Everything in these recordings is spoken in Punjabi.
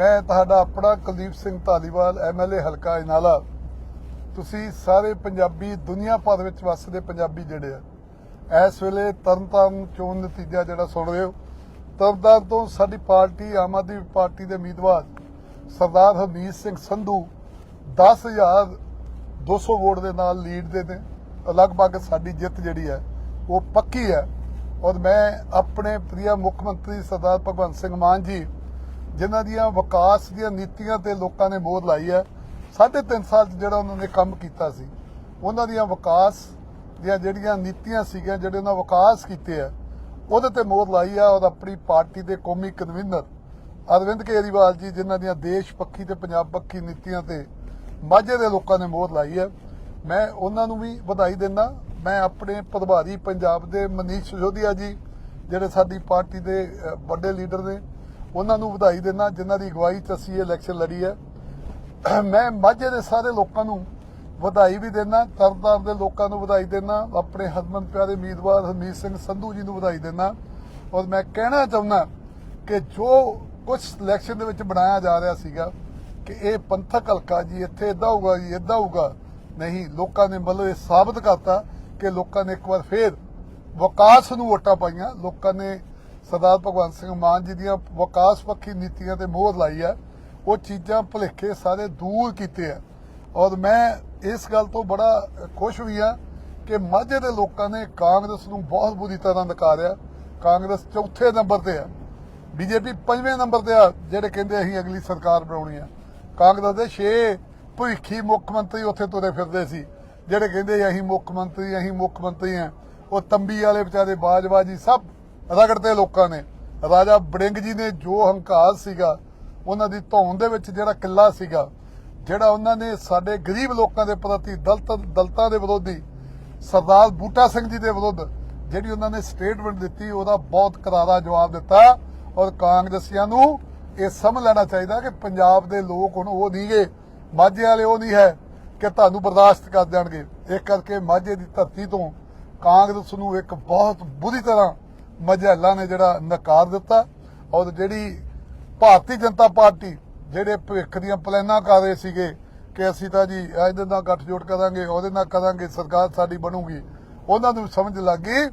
ਮੈਂ ਤੁਹਾਡਾ ਆਪਣਾ ਕੁਲਦੀਪ ਸਿੰਘ ਧਾਲੀਵਾਲ ਐਮਐਲਏ ਹਲਕਾ ਇਨਾਲਾ। ਤੁਸੀਂ ਸਾਰੇ ਪੰਜਾਬੀ ਦੁਨੀਆ ਭਰ ਵਿੱਚ ਵੱਸਦੇ ਪੰਜਾਬੀ ਜਿਹੜੇ ਆ, ਇਸ ਵੇਲੇ ਤਰਨਤਾਰਨ ਚੋਣ ਨਤੀਜਾ ਜਿਹੜਾ ਸੁਣ ਰਹੇ ਹੋ। ਤਰਨਤਾਰਨ ਤੋਂ ਸਾਡੀ ਪਾਰਟੀ, ਆਮ ਆਦਮੀ ਪਾਰਟੀ ਦੇ ਉਮੀਦਵਾਰ ਸਰਦਾਰ ਹਰਮੀਤ ਸਿੰਘ ਸੰਧੂ 10200 ਵੋਟ ਦੇ ਨਾਲ ਲੀਡ ਦੇ ਨੇ। ਲਗਭਗ ਸਾਡੀ ਜਿੱਤ ਜਿਹੜੀ ਹੈ, ਉਹ ਪੱਕੀ ਹੈ। ਔਰ ਮੈਂ ਆਪਣੇ ਪ੍ਰਿਆ ਮੁੱਖ ਮੰਤਰੀ ਸਰਦਾਰ ਭਗਵੰਤ ਸਿੰਘ ਮਾਨ ਜੀ ਜਿਨ੍ਹਾਂ ਦੀਆਂ ਵਿਕਾਸ ਦੀਆਂ ਨੀਤੀਆਂ ਤੇ ਲੋਕਾਂ ਨੇ ਮੋਹਰ ਲਾਈ ਹੈ, ਸਾਢੇ ਤਿੰਨ ਸਾਲ 'ਚ ਜਿਹੜਾ ਉਹਨਾਂ ਨੇ ਕੰਮ ਕੀਤਾ ਸੀ, ਉਹਨਾਂ ਦੀਆਂ ਵਿਕਾਸ ਦੀਆਂ ਜਿਹੜੀਆਂ ਨੀਤੀਆਂ ਸੀਗੀਆਂ, ਜਿਹੜੇ ਉਹਨਾਂ ਵਿਕਾਸ ਕੀਤੇ ਆ, ਉਹਦੇ ਤੇ ਮੋਹਰ ਲਾਈ ਆ ਔਰ ਆਪਣੀ ਪਾਰਟੀ ਦੇ ਕੌਮੀ ਕਨਵੀਨਰ ਅਰਵਿੰਦ ਕੇਜਰੀਵਾਲ ਜੀ, ਜਿਨ੍ਹਾਂ ਦੀਆਂ ਦੇਸ਼ ਪੱਖੀ ਤੇ ਪੰਜਾਬ ਪੱਖੀ ਨੀਤੀਆਂ ਤੇ ਮਾਝੇ ਦੇ ਲੋਕਾਂ ਨੇ ਮੋਹਰ ਲਾਈ ਹੈ। ਮੈਂ ਉਹਨਾਂ ਨੂੰ ਵੀ ਵਧਾਈ ਦਿੰਦਾ, ਮੈਂ ਆਪਣੇ ਪ੍ਰਭਾਰੀ ਪੰਜਾਬ ਦੇ ਮਨੀਸ਼ ਸਿਸੋਦੀਆ ਜੀ, ਜਿਹੜੇ ਸਾਡੀ ਪਾਰਟੀ ਦੇ ਵੱਡੇ ਲੀਡਰ ਨੇ ਉਹਨਾਂ ਨੂੰ ਵਧਾਈ ਦਿੰਦਾ, ਜਿਨ੍ਹਾਂ ਦੀ ਅਗਵਾਈ 'ਚ ਅਸੀਂ ਇਹ ਇਲੈਕਸ਼ਨ ਲੜੀ ਹੈ। ਮੈਂ ਮਾਝੇ ਦੇ ਸਾਰੇ ਲੋਕਾਂ ਨੂੰ ਵਧਾਈ ਵੀ ਦਿੰਦਾ, ਤਰਨਤਾਰਨ ਦੇ ਲੋਕਾਂ ਨੂੰ ਵਧਾਈ ਦਿੰਦਾ, ਆਪਣੇ ਹਰਮਨ ਪਿਆਰੇ ਉਮੀਦਵਾਰ ਹਰਮੀਤ ਸਿੰਘ ਸੰਧੂ ਜੀ ਨੂੰ ਵਧਾਈ ਦਿੰਦਾ। ਔਰ ਮੈਂ ਕਹਿਣਾ ਚਾਹੁੰਦਾ ਕਿ ਜੋ ਕੁਝ ਇਲੈਕਸ਼ਨ ਦੇ ਵਿੱਚ ਬਣਾਇਆ ਜਾ ਰਿਹਾ ਸੀਗਾ, ਕਿ ਇਹ ਪੰਥਕ ਹਲਕਾ ਜੀ, ਇੱਥੇ ਇਦਾਂ ਹੋਊਗਾ ਜੀ ਇਦਾਂ ਹੋਊਗਾ, ਨਹੀਂ, ਲੋਕਾਂ ਨੇ ਮਤਲਬ ਇਹ ਸਾਬਤ ਕਰਤਾ ਕਿ ਲੋਕਾਂ ਨੇ ਇੱਕ ਵਾਰ ਫੇਰ ਵਿਕਾਸ ਨੂੰ ਵੋਟਾਂ ਪਾਈਆਂ, ਲੋਕਾਂ ਨੇ ਸਰਦਾਰ ਭਗਵੰਤ ਸਿੰਘ ਮਾਨ ਜੀ ਦੀਆਂ ਵਿਕਾਸ ਪੱਖੀ ਨੀਤੀਆਂ ਤੇ ਮੋਹਰ ਲਾਈ ਹੈ ਉਹ ਚੀਜ਼ਾਂ ਭੁਲੇਖੇ ਸਾਰੇ ਦੂਰ ਕੀਤੇ ਆ। ਔਰ ਮੈਂ ਇਸ ਗੱਲ ਤੋਂ ਬੜਾ ਖੁਸ਼ ਵੀ ਆ ਕਿ ਮਾਝੇ ਦੇ ਲੋਕਾਂ ਨੇ ਕਾਂਗਰਸ ਨੂੰ ਬਹੁਤ ਬੁਰੀ ਤਰ੍ਹਾਂ ਨਕਾਰਿਆ। ਕਾਂਗਰਸ ਚੌਥੇ ਨੰਬਰ ਤੇ ਆ। ਬੀਜੇਪੀ ਪੰਜਵੇਂ ਨੰਬਰ ਤੇ ਆ, ਜਿਹੜੇ ਕਹਿੰਦੇ ਅਸੀਂ ਅਗਲੀ ਸਰਕਾਰ ਬਣਾਉਣੀ ਆ। ਕਾਂਗਰਸ ਦੇ 6 ਭਵਿੱਖੀ ਮੁੱਖ ਮੰਤਰੀ ਉੱਥੇ ਤੁਰੇ ਫਿਰਦੇ ਸੀ, ਜਿਹੜੇ ਕਹਿੰਦੇ ਅਸੀਂ ਮੁੱਖ ਮੰਤਰੀ, ਅਸੀਂ ਮੁੱਖ ਮੰਤਰੀ ਆ। ਉਹ ਤੰਬੀ ਵਾਲੇ ਵਿਚਾਰੇ ਬਾਜਵਾ ਜੀ ਸਭ ਰਗੜਤੇ ਲੋਕਾਂ ਨੇ। ਰਾਜਾ ਬੜਿੰਗ ਜੀ ਨੇ ਜੋ ਹੰਕਾਰ ਸੀਗਾ, ਉਹਨਾਂ ਦੀ ਧੌਣ ਦੇ ਵਿੱਚ ਜਿਹੜਾ ਕਿੱਲਾ ਸੀਗਾ, ਜਿਹੜਾ ਉਹਨਾਂ ਨੇ ਸਾਡੇ ਗਰੀਬ ਲੋਕਾਂ ਦੇ ਪ੍ਰਤੀ ਦਲਤ, ਦਲਤਾਂ ਦੇ ਵਿਰੋਧੀ, ਸਰਦਾਰ ਬੂਟਾ ਸਿੰਘ ਜੀ ਦੇ ਵਿਰੁੱਧ ਜਿਹੜੀ ਉਹਨਾਂ ਨੇ ਸਟੇਟਮੈਂਟ ਦਿੱਤੀ, ਉਹਦਾ ਬਹੁਤ ਕਰਾਰਾ ਜਵਾਬ ਦਿੱਤਾ। ਔਰ ਕਾਂਗਰਸੀਆਂ ਨੂੰ ਇਹ ਸਮਝ ਲੈਣਾ ਚਾਹੀਦਾ ਕਿ ਪੰਜਾਬ ਦੇ ਲੋਕ ਹੁਣ ਉਹ ਨਹੀਂਗੇ ਮਾਝੇ ਵਾਲੇ ਉਹ ਨਹੀਂ ਹੈ ਕਿ ਤੁਹਾਨੂੰ ਬਰਦਾਸ਼ਤ ਕਰ ਦੇਣਗੇ। ਇਸ ਕਰਕੇ ਮਾਝੇ ਦੀ ਧਰਤੀ ਤੋਂ ਕਾਂਗਰਸ ਨੂੰ ਇੱਕ ਬਹੁਤ ਬੁਰੀ ਤਰ੍ਹਾਂ ਮਜਹਲਾ ਨੇ ਜਿਹੜਾ ਨਕਾਰ ਦਿੱਤਾ ਔਰ ਜਿਹੜੀ ਭਾਰਤੀ ਜਨਤਾ ਪਾਰਟੀ ਜਿਹੜੇ ਭਵਿੱਖ ਦੀਆਂ ਪਲਾਨਾਂ ਕਰ ਰਹੇ ਸੀਗੇ ਕਿ ਅਸੀਂ ਤਾਂ ਜੀ ਇਹਦੇ ਨਾਲ ਗੱਠਜੋੜ ਕਰਾਂਗੇ, ਉਹਦੇ ਨਾਲ ਕਰਾਂਗੇ, ਸਰਕਾਰ ਸਾਡੀ ਬਣੂਗੀ, ਉਹਨਾਂ ਨੂੰ ਸਮਝ ਲੱਗ ਗਈ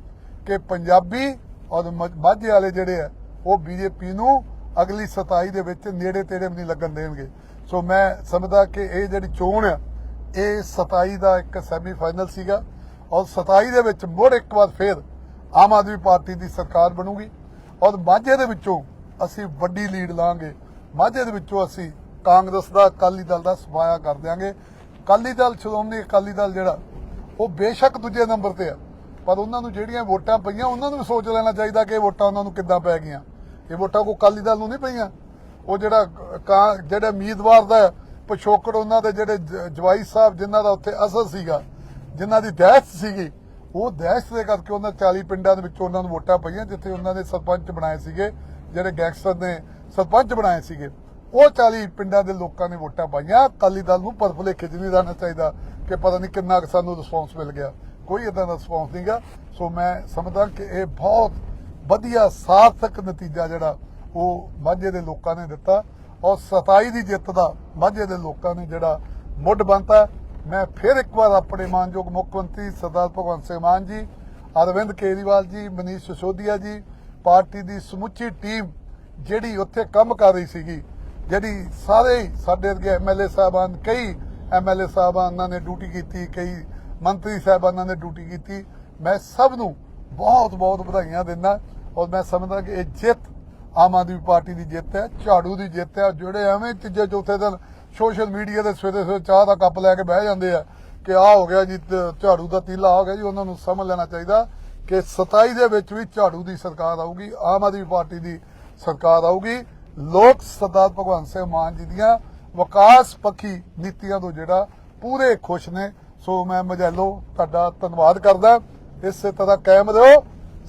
ਕਿ ਪੰਜਾਬੀ ਔਰ ਮਾਝੇ ਵਾਲੇ ਜਿਹੜੇ ਆ, ਉਹ ਬੀਜੇਪੀ ਨੂੰ ਅਗਲੀ 27 ਦੇ ਵਿੱਚ ਨੇੜੇ ਤੇੜੇ ਵੀ ਨਹੀਂ ਲੱਗਣ ਦੇਣਗੇ। ਸੋ ਮੈਂ ਸਮਝਦਾ ਕਿ ਇਹ ਜਿਹੜੀ ਚੋਣ ਆ, ਇਹ 27 ਦਾ ਇੱਕ ਸੈਮੀਫਾਈਨਲ ਸੀਗਾ ਔਰ 27 ਦੇ ਵਿੱਚ ਮੁੜ ਇੱਕ ਵਾਰ ਫੇਰ ਆਮ ਆਦਮੀ ਪਾਰਟੀ ਦੀ ਸਰਕਾਰ ਬਣੂਗੀ ਔਰ ਮਾਝੇ ਦੇ ਵਿੱਚੋਂ ਅਸੀਂ ਵੱਡੀ ਲੀਡ ਲਾਂਗੇ। ਮਾਝੇ ਦੇ ਵਿੱਚੋਂ ਅਸੀਂ ਕਾਂਗਰਸ ਦਾ, ਅਕਾਲੀ ਦਲ ਦਾ ਸਫਾਇਆ ਕਰ ਦਿਆਂਗੇ। ਅਕਾਲੀ ਦਲ ਸ਼੍ਰੋਮਣੀ ਅਕਾਲੀ ਦਲ ਜਿਹੜਾ, ਉਹ ਬੇਸ਼ੱਕ ਦੂਜੇ ਨੰਬਰ ਤੇ ਆ। ਪਰ ਉਹਨਾਂ ਨੂੰ ਜਿਹੜੀਆਂ ਵੋਟਾਂ ਪਈਆਂ, ਉਹਨਾਂ ਨੂੰ ਵੀ ਸੋਚ ਲੈਣਾ ਚਾਹੀਦਾ ਕਿ ਇਹ ਵੋਟਾਂ ਉਹਨਾਂ ਨੂੰ ਕਿੱਦਾਂ ਪੈ ਗਈਆਂ। ਇਹ ਵੋਟਾਂ ਕੋ ਅਕਾਲੀ ਦਲ ਨੂੰ ਨਹੀਂ ਪਈਆਂ। ਉਹ ਜਿਹੜਾ ਕਾਂ- ਜਿਹੜਾ ਉਮੀਦਵਾਰ ਦਾ ਪਿਛੋਕੜ ਉਹਨਾਂ ਦੇ ਜਿਹੜੇ ਜਵਾਈ ਸਾਹਿਬ, ਜਿਨ੍ਹਾਂ ਦਾ ਉੱਥੇ ਅਸਰ ਸੀਗਾ, ਜਿਨ੍ਹਾਂ ਦੀ ਦਹਿਸ਼ਤ ਸੀਗੀ ਉਹ ਦਹਿਸ਼ਤ ਦੇ ਕਰਕੇ ਉਹਨਾਂ 40 ਪਿੰਡਾਂ ਦੇ ਵਿੱਚ ਉਹਨਾਂ ਨੂੰ ਵੋਟਾਂ ਪਈਆਂ, ਜਿੱਥੇ ਉਹਨਾਂ ਨੇ ਸਰਪੰਚ ਬਣਾਏ ਸੀਗੇ, ਜਿਹੜੇ ਗੈਂਗਸਟਰ ਨੇ ਸਰਪੰਚ ਬਣਾਏ ਸੀਗੇ। ਉਹ 40 ਪਿੰਡਾਂ ਦੇ ਲੋਕਾਂ ਨੇ ਵੋਟਾਂ ਪਾਈਆਂ। ਅਕਾਲੀ ਦਲ ਨੂੰ ਪਰ ਭੁਲੇਖੇ 'ਚ ਨਹੀਂ ਚਾਹੀਦਾ ਕਿ ਪਤਾ ਨਹੀਂ ਕਿੰਨਾ ਕੁ ਸਾਨੂੰ ਰਿਸਪੌਂਸ ਮਿਲ ਗਿਆ। ਕੋਈ ਇਦਾਂ ਦਾ ਰਿਸਪੌਂਸ ਨਹੀਂਗਾ ਸੋ ਮੈਂ ਸਮਝਦਾ ਕਿ ਇਹ ਬਹੁਤ ਵਧੀਆ, ਸਾਰਥਕ ਨਤੀਜਾ ਜਿਹੜਾ ਉਹ ਮਾਝੇ ਦੇ ਲੋਕਾਂ ਨੇ ਦਿੱਤਾ। ਔਰ 27 ਦੀ ਜਿੱਤ ਦਾ ਮਾਝੇ ਦੇ ਲੋਕਾਂ ਨੇ ਜਿਹੜਾ ਮੁੱਢ ਬੰਨਤਾ ਮੈਂ ਫਿਰ ਇੱਕ ਵਾਰ ਆਪਣੇ ਮਾਨਯੋਗ ਮੁੱਖ ਮੰਤਰੀ ਸਰਦਾਰ ਭਗਵੰਤ ਸਿੰਘ ਮਾਨ ਜੀ, ਅਰਵਿੰਦ ਕੇਜਰੀਵਾਲ ਜੀ, ਮਨੀਸ਼ ਸਿਸੋਦੀਆ ਜੀ, ਪਾਰਟੀ ਦੀ ਸਮੁੱਚੀ ਟੀਮ ਜਿਹੜੀ ਉੱਥੇ ਕੰਮ ਕਰ ਰਹੀ ਸੀਗੀ, ਜਿਹੜੀ ਸਾਰੇ ਸਾਡੇ ਅੱਗੇ ਐਮਐਲਏ ਸਾਹਿਬਾਨ, ਕਈ ਐਮਐਲਏ ਸਾਹਿਬਾਨਾਂ ਨੇ ਡਿਊਟੀ ਕੀਤੀ, ਕਈ ਮੰਤਰੀ ਸਾਹਿਬਾਨਾਂ ਨੇ ਡਿਊਟੀ ਕੀਤੀ, ਮੈਂ ਸਭ ਨੂੰ ਬਹੁਤ ਬਹੁਤ ਵਧਾਈਆਂ ਦਿੰਦਾ ਔਰ ਮੈਂ ਸਮਝਦਾ ਕਿ ਇਹ ਜਿੱਤ ਆਮ ਆਦਮੀ ਪਾਰਟੀ ਦੀ ਜਿੱਤ ਹੈ, ਝਾੜੂ ਦੀ ਜਿੱਤ ਹੈ ਜਿਹੜੇ ਐਵੇਂ ਤੀਜੇ ਚੌਥੇ ਦਿਨ ਸੋਸ਼ਲ ਮੀਡੀਆ ਦੇ ਸਵੇਰੇ ਸਵੇਰੇ ਚਾਹ ਦਾ ਕੱਪ ਲੈ ਕੇ ਬਹਿ ਜਾਂਦੇ ਆ ਕਿ ਆਹ ਹੋ ਗਿਆ ਜੀ ਝਾੜੂ ਦਾ ਤੀਲਾ ਆ ਗਿਆ ਜੀ, ਉਹਨਾਂ ਨੂੰ ਸਮਝ ਲੈਣਾ ਚਾਹੀਦਾ ਕਿ 27 ਦੇ ਵਿੱਚ ਵੀ ਝਾੜੂ ਦੀ ਸਰਕਾਰ ਆਊਗੀ, ਆਮ ਆਦਮੀ ਪਾਰਟੀ ਦੀ ਸਰਕਾਰ ਆਊਗੀ। ਲੋਕ ਸਰਦਾਰ ਭਗਵੰਤ ਸਿੰਘ ਮਾਨ ਜੀ ਦੀਆਂ ਵਿਕਾਸ ਪੱਖੀ ਨੀਤੀਆਂ ਤੋਂ ਜਿਹੜਾ ਪੂਰੇ ਖੁਸ਼ ਨੇ। ਸੋ ਮੈਂ ਮਜੈਲੋ ਤੁਹਾਡਾ ਧੰਨਵਾਦ ਕਰਦਾ। ਇਸੇ ਤਰ੍ਹਾਂ ਕਾਇਮ ਰਹੋ।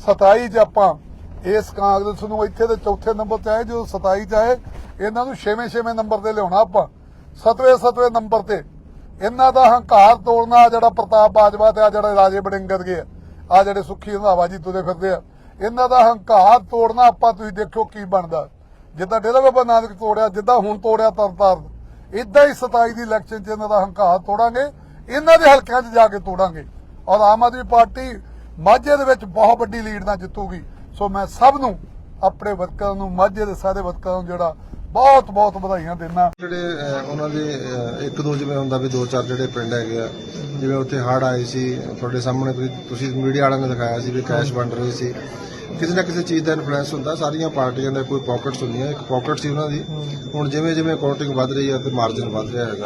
27 ਚ ਆਪਾਂ ਇਸ ਕਾਂਗਰਸ ਨੂੰ ਇੱਥੇ ਦੇ ਚੌਥੇ ਨੰਬਰ ਤੇ ਆਏ ਜੋ 27 ਚ ਆਏ, ਇਹਨਾਂ ਨੂੰ ਛੇਵੇਂ ਛੇਵੇਂ ਨੰਬਰ ਤੇ ਲਿਆਉਣਾ ਆਪਾਂ। ਸਤਵੇਂ ਸਤਵੇਂ ਨੰਬਰ ਤੇ। ਇਹਨਾਂ ਦਾ ਹੰਕਾਰ ਤੋੜਨਾ ਜਿਹੜਾ ਪ੍ਰਤਾਪ ਬਾਜਵਾ ਤੇ ਆ ਜਿਹੜੇ ਰਾਜੇ ਬੜਿੰਗਰ ਗਏ ਆ ਜਿਹੜੇ ਸੁੱਖੀ ਰੰਧਾਵਾ ਜੀ ਤੁਰੇ ਫਿਰਦੇ ਆ, ਇਹਨਾਂ ਦਾ ਹੰਕਾਰ ਤੋੜਨਾ, ਆਪਾਂ ਤੁਸੀਂ ਦੇਖੋ ਕੀ ਬਣਦਾ। ਜਿੱਦਾਂ ਡੇਰਾ ਬਾਬਾ ਨਾਨਕ ਤੋੜਿਆ, ਜਿੱਦਾਂ ਹੁਣ ਤੋੜਿਆ ਤਰਤਾਰਨ ਇਦਾਂ ਹੀ 27 ਦੀ ਇਲੈਕਸ਼ਨ 'ਚ ਇਹਨਾਂ ਦਾ ਹੰਕਾਰ ਤੋੜਾਂਗੇ, ਇਹਨਾਂ ਦੇ ਹਲਕਿਆਂ 'ਚ ਜਾ ਕੇ ਤੋੜਾਂਗੇ। ਔਰ ਆਮ ਆਦਮੀ ਪਾਰਟੀ ਮਾਝੇ ਦੇ ਵਿੱਚ ਬਹੁਤ ਵੱਡੀ ਲੀਡ ਨਾਲ ਜਿੱਤੂਗੀ। ਸੋ ਮੈਂ ਸਭ ਨੂੰ, ਆਪਣੇ ਵਰਕਰਾਂ ਨੂੰ, ਮਾਝੇ ਦੇ ਸਾਰੇ ਵਰਕਰਾਂ ਨੂੰ ਜਿਹੜਾ ਬਹੁਤ ਬਹੁਤ ਵਧਾਈਆਂ ਦੇਣਾ ਜਿਹੜੇ ਉਹਨਾਂ ਦੇ ਇੱਕ ਦੋ ਜਿਵੇਂ ਹੁੰਦਾ ਵੀ ਦੋ ਚਾਰ ਜਿਹੜੇ ਪਿੰਡ ਹੈਗੇ ਆ, ਜਿਵੇਂ ਉੱਥੇ ਹੜ੍ਹ ਆਏ ਸੀ, ਤੁਹਾਡੇ ਸਾਹਮਣੇ ਤੁਸੀਂ- ਤੁਸੀਂ ਮੀਡੀਆ ਵਾਲਿਆਂ ਨੇ ਦਿਖਾਇਆ ਸੀ ਵੀ ਕੈਸ਼ ਵੰਡ ਰਹੇ ਸੀ। ਕਿਸੇ ਨਾ ਕਿਸੇ ਚੀਜ਼ ਦਾ ਇਨਫਲੂਐਂਸ ਹੁੰਦਾ ਸਾਰੀਆਂ ਪਾਰਟੀਆਂ ਦਾ ਕੋਈ ਪਾਕਟਸ ਹੁੰਦੀਆਂ ਇੱਕ ਪਾਕਟ ਸੀ ਉਹਨਾਂ ਦੀ। ਹੁਣ ਜਿਵੇਂ ਜਿਵੇਂ ਕਾਊਂਟਿੰਗ ਵੱਧ ਰਹੀ ਹੈ ਤੇ ਮਾਰਜਨ ਵੱਧ ਰਿਹਾ ਹੈਗਾ।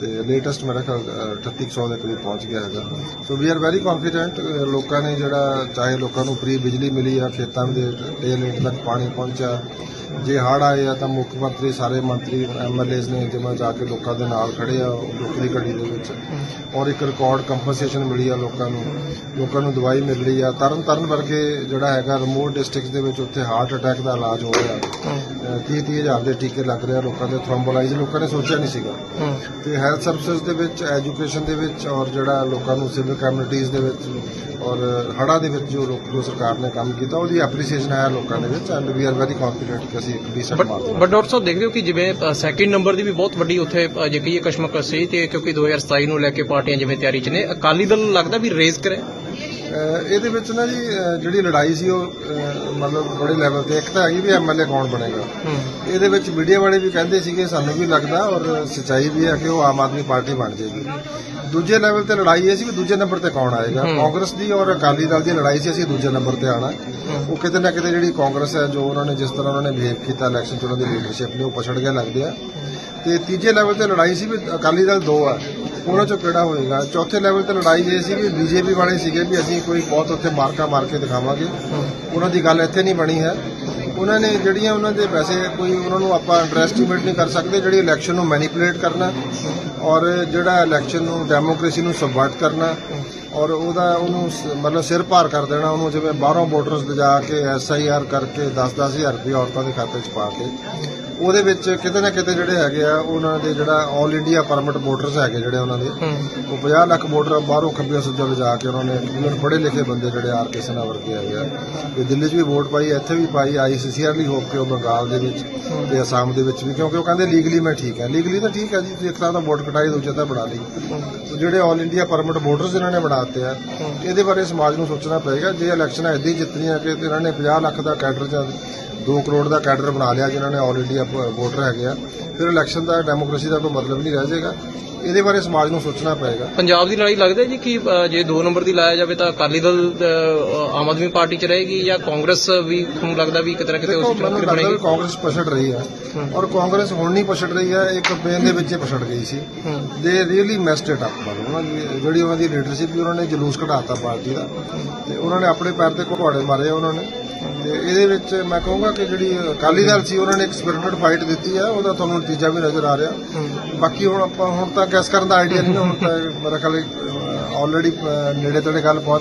ਤੇ ਲੇਟੈਸਟ ਮੇਰਾ ਖਿਆਲ ਅਹ, 3800 ਦੇ ਕਰੀਬ ਪਹੁੰਚ ਗਿਆ ਹੈਗਾ। So we are very confident ਲੋਕਾਂ ਨੇ ਜਿਹੜਾ ਚਾਹੇ ਲੋਕਾਂ ਨੂੰ ਫ੍ਰੀ ਬਿਜਲੀ ਮਿਲੀ ਆ ਖੇਤਾਂ ਦੇ ਟੇਲ ਐਂਡ ਤੱਕ ਪਾਣੀ ਪਹੁੰਚਿਆ ਜੇ ਹੜ੍ਹ ਆਏ ਆ ਤਾਂ ਮੁੱਖ ਮੰਤਰੀ ਸਾਰੇ ਮੰਤਰੀ ਐਮਐਲਏਸ ਨੇ ਜਿਵੇਂ ਜਾ ਕੇ ਲੋਕਾਂ ਦੇ ਨਾਲ ਖੜੇ ਆ ਦੁੱਖ ਦੀ ਘੜੀ ਦੇ ਵਿੱਚ। ਔਰ ਇੱਕ ਰਿਕਾਰਡ ਕੰਪਨਸੇਸ਼ਨ ਮਿਲੀ ਆ ਲੋਕਾਂ ਨੂੰ। ਲੋਕਾਂ ਨੂੰ ਦਵਾਈ ਮਿਲ ਰਹੀ ਆ। ਤਰਨ ਤਰਨ ਵਰਗੇ ਜਿਹੜਾ ਹੈਗਾ ਰਿਮੋਟ ਡਿਸਟ੍ਰਿਕਟਸ ਦੇ ਵਿੱਚ ਉੱਥੇ ਹਾਰਟ ਅਟੈਕ ਦਾ ਇਲਾਜ ਹੋ ਰਿਹਾ। 30 30 ਹਜ਼ਾਰ ਦੇ ਟੀਕੇ ਲੱਗ ਰਹੇ ਲੋਕਾਂ ਦੇ ਥ੍ਰੋਮਬੋਲਾਈਜ਼ ਲੋਕਾਂ ਨੇ ਸੋਚਿਆ ਨਹੀਂ ਸੀਗਾ। ਤੇ ਹੈਲਥ ਸਰਵਿਸਿਜ਼ ਦੇ ਵਿੱਚ ਐਜੂਕੇਸ਼ਨ ਦੇ ਵਿੱਚ ਔਰ ਜਿਹੜਾ ਲੋਕਾਂ ਨੂੰ ਸਿਵਲ ਕਮਿਊਨਿਟੀਜ਼ ਦੇ ਵਿੱਚ ਔਰ ਹੜਾ ਦੇ ਵਿੱਚ ਜੋ ਲੋਕ ਜੋ ਸਰਕਾਰ ਨੇ ਕੰਮ ਕੀਤਾ ਉਹਦੀ ਐਪਰੀਸੀਏਸ਼ਨ ਹੈ ਲੋਕਾਂ ਦੇ ਵਿੱਚ and we are very confident ਕਿ ਅਸੀਂ ਇੱਕ decent margin but doctor sahib ਦੇਖਦੇ ਹੋ ਕਿ ਜਿਵੇਂ ਸੈਕਿੰਡ ਨੰਬਰ ਦੀ ਵੀ ਬਹੁਤ ਵੱਡੀ ਉੱਥੇ ਜੇ ਕਹੀਏ ਕਸ਼ਮਕਸ਼ ਸੀ ਤੇ ਕਿਉਂਕਿ 2027 ਨੂੰ ਲੈ ਕੇ ਪਾਰਟੀਆਂ ਜਿਵੇਂ ਤਿਆਰੀ 'ਚ ਨੇ ਅਕਾਲੀ ਦਲ ਲੱਗਦਾ ਵੀ ਰੇਜ਼ ਕਰੇ। ਇਹਦੇ ਵਿੱਚ ਨਾ ਜੀ ਅਹ ਜਿਹੜੀ ਲੜਾਈ ਸੀ ਉਹ ਅਹ ਮਤਲਬ ਬੜੇ ਲੈਵਲ ਤੇ ਇੱਕ ਤਾਂ ਹੈਗੀ ਵੀ ਐਮਐਲਏ ਕੌਣ ਬਣੇਗਾ। ਇਹਦੇ ਵਿੱਚ ਮੀਡੀਆ ਵਾਲੇ ਵੀ ਕਹਿੰਦੇ ਸੀਗੇ ਸਾਨੂੰ ਵੀ ਲੱਗਦਾ ਔਰ ਸੱਚਾਈ ਵੀ ਹੈ ਕਿ ਉਹ ਆਮ ਆਦਮੀ ਪਾਰਟੀ ਬਣ ਜਾਏਗੀ। ਦੂਜੇ ਲੈਵਲ ਤੇ ਲੜਾਈ ਇਹ ਸੀ ਵੀ ਦੂਜੇ ਨੰਬਰ ਤੇ ਕੌਣ ਆਏਗਾ? ਕਾਂਗਰਸ ਦੀ ਔਰ ਅਕਾਲੀ ਦਲ ਦੀ ਲੜਾਈ ਸੀ ਅਸੀਂ ਦੂਜੇ ਨੰਬਰ ਤੇ ਆਣਾ ਉਹ ਕਿਤੇ ਨਾ ਕਿਤੇ ਜਿਹੜੀ ਕਾਂਗਰਸ ਹੈ ਜੋ ਉਹਨਾਂ ਨੇ ਜਿਸ ਤਰ੍ਹਾਂ ਉਹਨਾਂ ਨੇ ਬਿਹੇਵ ਕੀਤਾ ਇਲੈਕਸ਼ਨ ਚ ਉਹਨਾਂ ਦੀ ਲੀਡਰਸ਼ਿਪ ਨੇ ਉਹ ਪਛੜ ਗਿਆ ਲੱਗਦੇ ਆ। ਤੇ ਤੀਜੇ ਲੈਵਲ ਤੇ ਲੜਾਈ ਸੀ ਵੀ ਅਕਾਲੀ ਦਲ ਦੋ ਆ। ਉਹਨਾਂ ਚੋਂ ਕਿਹੜਾ ਹੋਏਗਾ? ਚੌਥੇ ਲੈਵਲ ਤੇ ਲੜਾਈ ਇਹ ਸੀ ਵੀ ਬੀਜੇਪੀ ਵਾਲੇ ਸੀਗੇ ਵੀ ਅਸੀਂ ਕੋਈ ਬਹੁਤ ਉੱਥੇ ਮਾਰਕਾ ਮਾਰ ਕੇ ਦਿਖਾਵਾਂਗੇ। ਉਹਨਾਂ ਦੀ ਗੱਲ ਇੱਥੇ ਨਹੀਂ ਬਣੀ ਹੈ। ਉਹਨਾਂ ਨੇ ਜਿਹੜੀਆਂ ਉਹਨਾਂ ਦੇ ਵੈਸੇ ਕੋਈ ਉਹਨਾਂ ਨੂੰ ਆਪਾਂ ਅੰਡਰਐਸਟੀਮੇਟ ਨਹੀਂ ਕਰ ਸਕਦੇ, ਜਿਹੜੀ ਇਲੈਕਸ਼ਨ ਨੂੰ ਮੈਨੀਪੂਲੇਟ ਕਰਨਾ ਔਰ ਜਿਹੜਾ ਇਲੈਕਸ਼ਨ ਨੂੰ ਡੈਮੋਕ੍ਰੇਸੀ ਨੂੰ ਸਬਵਰਟ ਕਰਨਾ ਔਰ ਉਹਦਾ ਉਹਨੂੰ ਮਤਲਬ ਸਿਰ ਭਾਰ ਕਰ ਦੇਣਾ, ਉਹਨੂੰ ਜਿਵੇਂ ਬਾਹਰੋਂ ਵੋਟਰਸ ਲਿਜਾ ਕੇ ਐਸਆਈਆਰ ਕਰਕੇ 10-10000 ਰੁਪਏ ਔਰਤਾਂ ਦੇ ਖਾਤੇ 'ਚ ਪਾ ਕੇ। ਉਹਦੇ ਵਿੱਚ ਕਿਤੇ ਨਾ ਕਿਤੇ ਜਿਹੜੇ ਹੈਗੇ ਆ ਉਹਨਾਂ ਦੇ ਜਿਹੜਾ 올 ਇੰਡੀਆ ਪਰਮਿਟ ਵੋਟਰਸ ਹੈਗੇ ਜਿਹੜੇ ਉਹਨਾਂ ਦੇ ਉਹ 50 ਲੱਖ ਵੋਟਰ ਬਾਹਰੋਂ ਖੱਬੇ ਸੱਜੇ ਲਿਜਾ ਕੇ ਉਹਨਾਂ ਨੇ ਇਵਨ ਪੜ੍ਹੇ ਲਿਖੇ ਬੰਦੇ ਜਿਹੜੇ ਆਰ ਕੇ ਸਿਨਹਾ ਵਰਗੇ ਹੈਗੇ ਆ ਤੇ ਦਿੱਲੀ 'ਚ ਵੀ ਵੋਟ ਪਾਈ ਇੱਥੇ ਵੀ ਪਾਈ ਆਈ ਸਿੰਸੀਅਰਲੀ ਹੋਪ ਕੇ ਉਹ ਬੰਗਾਲ ਦੇ ਵਿੱਚ ਤੇ ਅਸਾਮ ਦੇ ਵਿੱਚ ਵੀ ਕਿਉਂਕਿ ਉਹ ਕਹਿੰਦੇ ਲੀਗਲੀ ਮੈਂ ਠੀਕ ਹੈ ਲੀਗਲੀ ਤਾਂ ਠੀਕ ਹੈ ਜੀ ਤੁਸੀਂ ਇੱਕ ਤਰ੍ਹਾਂ ਦਾ ਵੋਟ ਕਟਾਈ ਦੂਜੇ ਤਾਂ ਬਣਾ ਲਈ ਤੇ ਜਿਹੜੇ 올 ਇੰਡੀਆ ਪਰਮਿਟ ਵੋਟਰਸ ਇਹਨਾਂ ਨੇ ਬਣਾਤੇ ਆ ਇਹਦੇ ਬਾਰੇ ਸਮਾਜ ਨੂੰ ਸੋਚਣਾ ਪਏਗਾ ਜੇ ਇਲੈਕਸ਼ਨਾਂ ਇਦਾਂ ਹੀ ਜਿੱਤਣੀਆਂ ਕਿ ਤੇ ਇਹਨਾਂ ਨੇ 50 ਲੱਖ ਦਾ ਕੈਡਰ ਜਾਂ 2 ਕਰੋੜ ਦਾ ਕੈਡਰ ਬਣਾ ਲਿਆ ਜਿਨ੍ਹਾਂ ਨੇ 올 ਇੰਡੀਆ ਵੋਟਰ ਹੈਗੇ ਆ। ਫਿਰ ਇਲੈਕਸ਼ਨ ਦਾ ਡੈਮੋਕ੍ਰੇਸੀ ਦਾ ਕੋਈ ਮਤਲਬ ਨਹੀਂ ਰਹਿ ਜਾਏਗਾ। ਇਹਦੇ ਬਾਰੇ ਸਮਾਜ ਨੂੰ ਸੋਚਣਾ ਪਏਗਾ। ਪੰਜਾਬ ਦੀ ਲੜਾਈ ਲੱਗਦਾ ਜੀ ਕਿ ਅ, ਜੇ 2 ਨੰਬਰ ਦੀ ਲਾਇਆ ਜਾਵੇ ਤਾਂ ਅਕਾਲੀ ਦਲ ਅ, ਆਮ ਆਦਮੀ ਪਾਰਟੀ 'ਚ ਰਹੇਗੀ ਜਾਂ ਕਾਂਗਰਸ ਵੀ ਤੁਹਾਨੂੰ ਲੱਗਦਾ ਵੀ ਕਿਤੇ ਨਾ ਕਿਤੇ ਦੇਖੋ ਉਸ ਮੈਨੂੰ ਚ ਲੱਗਦਾ ਵੀ ਬਣੇਗੀ ਕਾਂਗਰਸ ਪਛੜ ਰਹੀ ਹੈ। ਔਰ ਕਾਂਗਰਸ ਹੁਣ ਨਹੀਂ ਪਛੜ ਰਹੀ ਹੈ ਇੱਕ ਕੰਪੇਨ ਦੇ ਵਿੱਚ ਹੀ ਪਛੜ ਗਈ ਸੀ। ਦੇ ਰੀਅਲੀ ਮੈਸਡ ਇਟ ਅਪ ਉਹਨਾਂ ਦੀ ਜਿਹੜੀ ਉਹਨਾਂ ਦੀ ਲੀਡਰਸ਼ਿਪ ਵੀ ਉਹਨਾਂ ਨੇ ਜਲੂਸ ਕਢਾਤਾ ਪਾਰਟੀ ਦਾ। ਤੇ ਉਹਨਾਂ ਨੇ ਆਪਣੇ ਪੈਰ ਤੇ ਘੁਆੜੇ ਮਾਰੇ ਆ ਉਹਨਾਂ ਨੇ। ਤੇ ਇਹਦੇ ਵਿੱਚ ਮੈਂ ਕਹੂੰਗਾ ਕਿ ਜਿਹੜੀ ਅਕਾਲੀ ਦਲ ਸੀ ਉਹਨਾਂ ਨੇ ਇੱਕ ਸਪਿਰਿਟਡ ਫਾਈਟ ਦਿੱਤੀ ਹੈ ਉਹਦਾ ਤੁਹਾਨੂੰ ਨਤੀਜਾ ਵੀ ਨਜ਼ਰ ਆ ਰਿਹਾ। ਬਾਕੀ ਹੁਣ ਆਪਾਂ ਹੁਣ ਤਾਂ ਗੈਸ ਕਰਨ ਦਾ ਆਈਡੀਆ ਨਹੀਂ ਹੁਣ ਤਾਂ ਮੇਰਾ ਖਿਆਲ ਆਲਰੇਡੀ ਨੇੜੇ ਤੇੜੇ ਗੱਲ ਪਹੁੰਚ